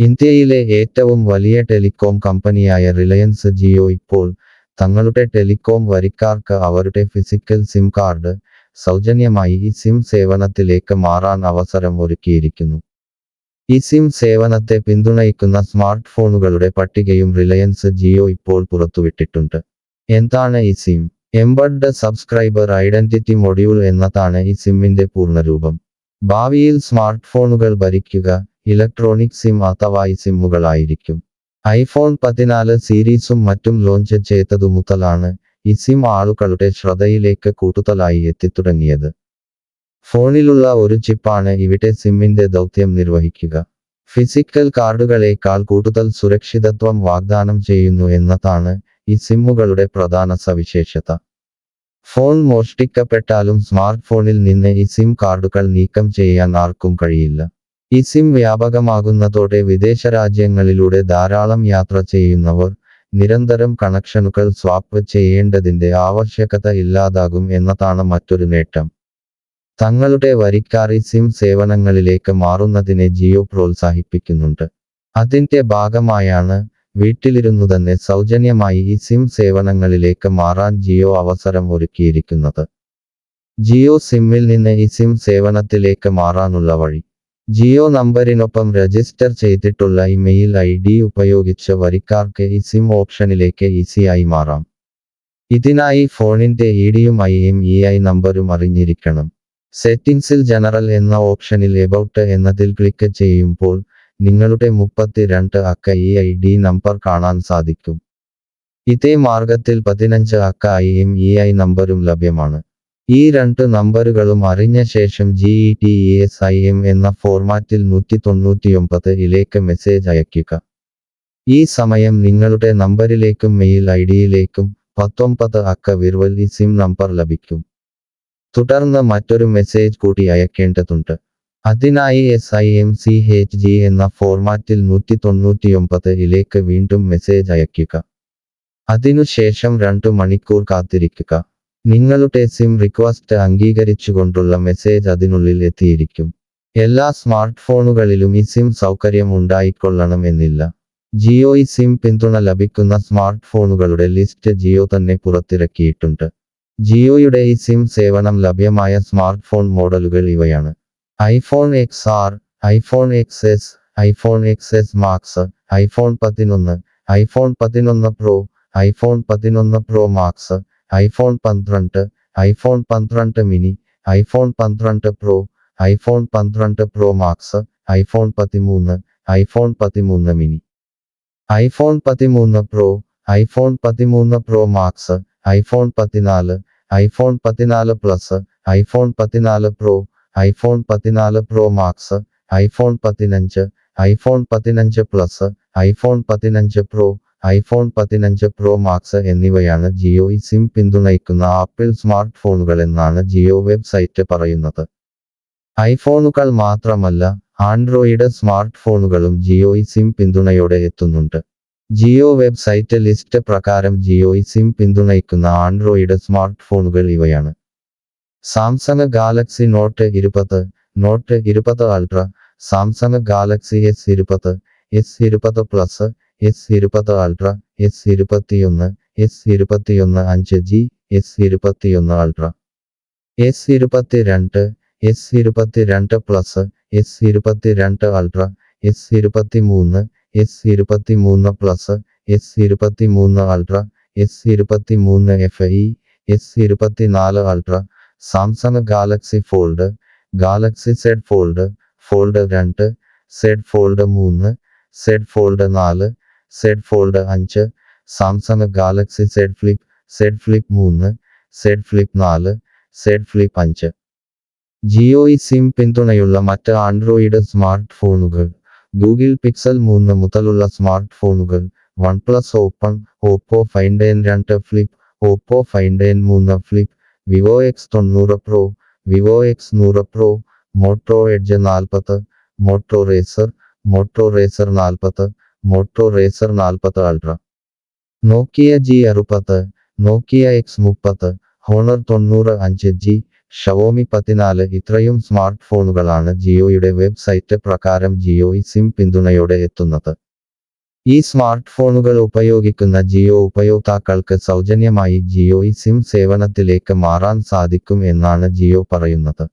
ഇന്ത്യയിലെ ഏറ്റവും വലിയ ടെലികോം കമ്പനിയായ റിലയൻസ് ജിയോ ഇപ്പോൾ തങ്ങളുടെ ടെലികോം വരിക്കാർക്ക് അവരുടെ ഫിസിക്കൽ സിം കാർഡ് സൗജന്യമായി ഈ സിം സേവനത്തിലേക്ക് മാറാൻ അവസരം ഒരുക്കിയിരിക്കുന്നു. ഈ സിം സേവനത്തെ പിന്തുണയ്ക്കുന്ന സ്മാർട്ട് ഫോണുകളുടെ പട്ടികയും റിലയൻസ് ജിയോ ഇപ്പോൾ പുറത്തുവിട്ടിട്ടുണ്ട്. എന്താണ് e SIM? Embed subscriber identity module എന്നതാണ് ഈ സിമ്മിന്റെ പൂർണരൂപം ഭാവിയിൽ സ്മാർട്ട് ഫോണുകൾ ഭരിക്കുക ഇലക്ട്രോണിക് സിം അഥവാ സിമ്മുകളായിരിക്കും. ഐഫോൺ പതിനാല് സീരീസും മറ്റും ലോഞ്ച് ചെയ്തതു മുതലാണ് ഈ സിം ആളുകളുടെ ശ്രദ്ധയിലേക്ക് കൂട്ടുതലായി എത്തിത്തുടങ്ങിയത്. ഫോണിലുള്ള ഒരു ചിപ്പാണ് ഇവിടെ സിമ്മിന്റെ ദൗത്യം നിർവഹിക്കുക. ഫിസിക്കൽ കാർഡുകളേക്കാൾ കൂടുതൽ സുരക്ഷിതത്വം വാഗ്ദാനം ചെയ്യുന്നു എന്നതാണ് ഈ സിമ്മുകളുടെ പ്രധാന സവിശേഷത. ഫോൺ മോഷ്ടിക്കപ്പെട്ടാലും സ്മാർട്ട് ഫോണിൽ നിന്ന് ഈ സിം കാർഡുകൾ നീക്കം ചെയ്യാൻ ആർക്കും കഴിയില്ല. ഈ സിം വ്യാപകമാകുന്നതോടെ വിദേശ രാജ്യങ്ങളിലൂടെ ധാരാളം യാത്ര ചെയ്യുന്നവർ നിരന്തരം കണക്ഷനുകൾ സ്വാപ്പ് ചെയ്യേണ്ടതിന്റെ ആവശ്യകത ഇല്ലാതാകും എന്നതാണ് മറ്റൊരു നേട്ടം. തങ്ങളുടെ വരിക്കാറി സിം സേവനങ്ങളിലേക്ക് മാറുന്നതിനെ ജിയോ പ്രോത്സാഹിപ്പിക്കുന്നുണ്ട്. അതിന്റെ ഭാഗമായാണ് വീട്ടിലിരുന്നു തന്നെ സൗജന്യമായി ഈ സിം സേവനങ്ങളിലേക്ക് മാറാൻ ജിയോ അവസരം ഒരുക്കിയിരിക്കുന്നത്. ജിയോ സിമ്മിൽ നിന്ന് ഈ സിം സേവനത്തിലേക്ക് മാറാനുള്ള വഴി ജിയോ നമ്പറിനൊപ്പം രജിസ്റ്റർ ചെയ്തിട്ടുള്ള ഇമെയിൽ ഐ ഡി ഉപയോഗിച്ച് വരിക്കാർക്ക് ഈ സിം ഓപ്ഷനിലേക്ക് ഈസിയായി മാറാം. ഇതിനായി ഫോണിന്റെ ഡിയും ഐ എം ഇ ഐ നമ്പരും അറിഞ്ഞിരിക്കണം. സെറ്റിംഗ്സിൽ ജനറൽ എന്ന ഓപ്ഷനിൽ എബൌട്ട് എന്നതിൽ ക്ലിക്ക് ചെയ്യുമ്പോൾ നിങ്ങളുടെ മുപ്പത്തിരണ്ട് അക്ക ഇ ഐ ഡി നമ്പർ കാണാൻ സാധിക്കും. ഇതേ മാർഗത്തിൽ പതിനഞ്ച് അക്ക ഐ എം ഇ ഐ നമ്പരും ലഭ്യമാണ്. ഈ രണ്ട് നമ്പറുകളും അറിഞ്ഞ ശേഷം G E T E S I M എന്ന ഫോർമാറ്റിൽ നൂറ്റി തൊണ്ണൂറ്റിയൊമ്പത് ഇലേക്ക് മെസ്സേജ് അയക്കുക ഈ സമയം നിങ്ങളുടെ നമ്പറിലേക്കും മെയിൽ ഐ ഡിയിലേക്കും പത്തൊമ്പത് അക്ക വിർവൽ ഈ സിം നമ്പർ ലഭിക്കും. തുടർന്ന് മറ്റൊരു മെസ്സേജ് കൂടി അയക്കേണ്ടതുണ്ട്. അതിനായി S I M C H G എന്ന ഫോർമാറ്റിൽ നൂറ്റി തൊണ്ണൂറ്റിയൊമ്പത് ഇലേക്ക് വീണ്ടും മെസ്സേജ് അയയ്ക്കുക. അതിനുശേഷം രണ്ടു മണിക്കൂർ കാത്തിരിക്കുക. നിങ്ങളുടെ സിം റിക്വസ്റ്റ് അംഗീകരിച്ചുകൊണ്ടുള്ള മെസ്സേജ് അതിനുള്ളിൽ എത്തിയിരിക്കും. എല്ലാ സ്മാർട്ട് ഫോണുകളിലും ഈ സിം സൗകര്യം ഉണ്ടായിക്കൊള്ളണം എന്നില്ല ജിയോ ഈ സിം പിന്തുണ ലഭിക്കുന്ന സ്മാർട്ട് ഫോണുകളുടെ ലിസ്റ്റ് ജിയോ തന്നെ പുറത്തിറക്കിയിട്ടുണ്ട്. ജിയോയുടെ ഈ സിം സേവനം ലഭ്യമായ സ്മാർട്ട് ഫോൺ മോഡലുകൾ ഇവയാണ്. IPhone X R iPhone X S iPhone X S Max iPhone പതിനൊന്ന് ഐഫോൺ പതിനൊന്ന് പ്രോ ഐഫോൺ പതിനൊന്ന് പ്രോ മാക്സ് ഐഫോൺ പന്ത്രണ്ട് ഐഫോൺ പന്ത്രണ്ട് മിനി ഐഫോൺ പന്ത്രണ്ട് പ്രോ ഐഫോൺ പന്ത്രണ്ട് പ്രോ മാക്സ് ഐഫോൺ പതിമൂന്ന് ഐഫോൺ പതിമൂന്ന് മിനി. ഐഫോൺ പതിമൂന്ന് പ്രോ ഐഫോൺ പതിമൂന്ന് പ്രോ മാക്സ് ഐഫോൺ പതിനാല് ഐഫോൺ പതിനാല് പ്ലസ് ഐഫോൺ പതിനാല് പ്രോ ഐഫോൺ പതിനാല് പ്രോ മാക്സ് ഐഫോൺ പതിനഞ്ച് ഐഫോൺ പതിനഞ്ച് പ്ലസ് ഐഫോൺ പതിനഞ്ച് പ്രോ ഐഫോൺ പതിനഞ്ച് പ്രോ മാക്സ് എന്നിവയാണ് ജിയോ സിം പിന്തുണയ്ക്കുന്ന ആപ്പിൾ സ്മാർട്ട് ഫോണുകൾ എന്നാണ് ജിയോ വെബ്സൈറ്റ് പറയുന്നത്. ഐഫോണുകൾ മാത്രമല്ല ആൻഡ്രോയിഡ് സ്മാർട്ട് ഫോണുകളും ജിയോ ഈ സിം പിന്തുണയോടെ എത്തുന്നുണ്ട്. ജിയോ വെബ്സൈറ്റ് ലിസ്റ്റ് പ്രകാരം ജിയോ സിം പിന്തുണയ്ക്കുന്ന ആൻഡ്രോയിഡ് സ്മാർട്ട് ഫോണുകൾ ഇവയാണ്. സാംസങ് ഗാലക്സി നോട്ട് ഇരുപത് നോട്ട് ഇരുപത് അൾട്ര സാംസങ് ഗാലക്സി എസ് ഇരുപത് എസ് ഇരുപത് പ്ലസ് എസ് ഇരുപത് അൾട്ര എസ് ഇരുപത്തിയൊന്ന് എസ് ഇരുപത്തിയൊന്ന് അഞ്ച് ജി എസ് ഇരുപത്തിയൊന്ന് അൾട്ര എസ് ഇരുപത്തിരണ്ട് എസ് ഇരുപത്തിരണ്ട് പ്ലസ് എസ് ഇരുപത്തിരണ്ട് അൾട്ര എസ് ഇരുപത്തിമൂന്ന് എസ് ഇരുപത്തിമൂന്ന് പ്ലസ് എസ് ഇരുപത്തിമൂന്ന് അൾട്ര എസ് ഇരുപത്തിമൂന്ന് എഫ് ഇ എസ് ഇരുപത്തിനാല് Ultra Samsung Galaxy Fold Galaxy Z Fold Fold രണ്ട് സെഡ് ഫോൾഡ് മൂന്ന് സെഡ് ഫോൾഡ് നാല് സെഡ് ഫോൾഡ് അഞ്ച് Samsung Galaxy Z Flip Z Flip മൂന്ന് സെഡ് ഫ്ലിപ്പ് നാല് സെഡ് ഫ്ലിപ്പ് അഞ്ച്. ജിയോ ഈ സിം പിന്തുണയുള്ള മറ്റ് ആൻഡ്രോയിഡ് സ്മാർട്ട് ഫോണുകൾ ഗൂഗിൾ പിക്സൽ മൂന്ന് മുതലുള്ള സ്മാർട്ട് ഫോണുകൾ OnePlus Open Oppo Find N രണ്ട് ഫ്ലിപ്പ് ഓപ്പോ ഫൈൻഡ് എൻ മൂന്ന് ഫ്ലിപ്പ് വിവോ എക്സ് തൊണ്ണൂറ് പ്രോ വിവോ എക്സ് നൂറ് പ്രോ മോട്ടോ എഡ്ജ് നാൽപ്പത് മോട്ടോ റേസർ മോട്ടോ റേസർ നാൽപ്പത് മോട്ടോ റേസർ നാൽപ്പത് അൾട്ര നോക്കിയ ജി അറുപത് നോക്കിയ എക്സ് മുപ്പത് ഹോണർ തൊണ്ണൂറ് അഞ്ച് ജി ഷവോമി പതിനാല് ഇത്രയും സ്മാർട്ട് ഫോണുകളാണ് ജിയോയുടെ വെബ്സൈറ്റ് പ്രകാരം ജിയോ ഈ സിം പിന്തുണയോടെ എത്തുന്നത്. ഈ സ്മാർട്ട് ഫോണുകൾ ഉപയോഗിക്കുന്ന ജിയോ ഉപയോക്താക്കൾക്ക് സൗജന്യമായി ജിയോ ഈ സിം സേവനത്തിലേക്ക് മാറാൻ സാധിക്കും എന്നാണ് ജിയോ പറയുന്നത്.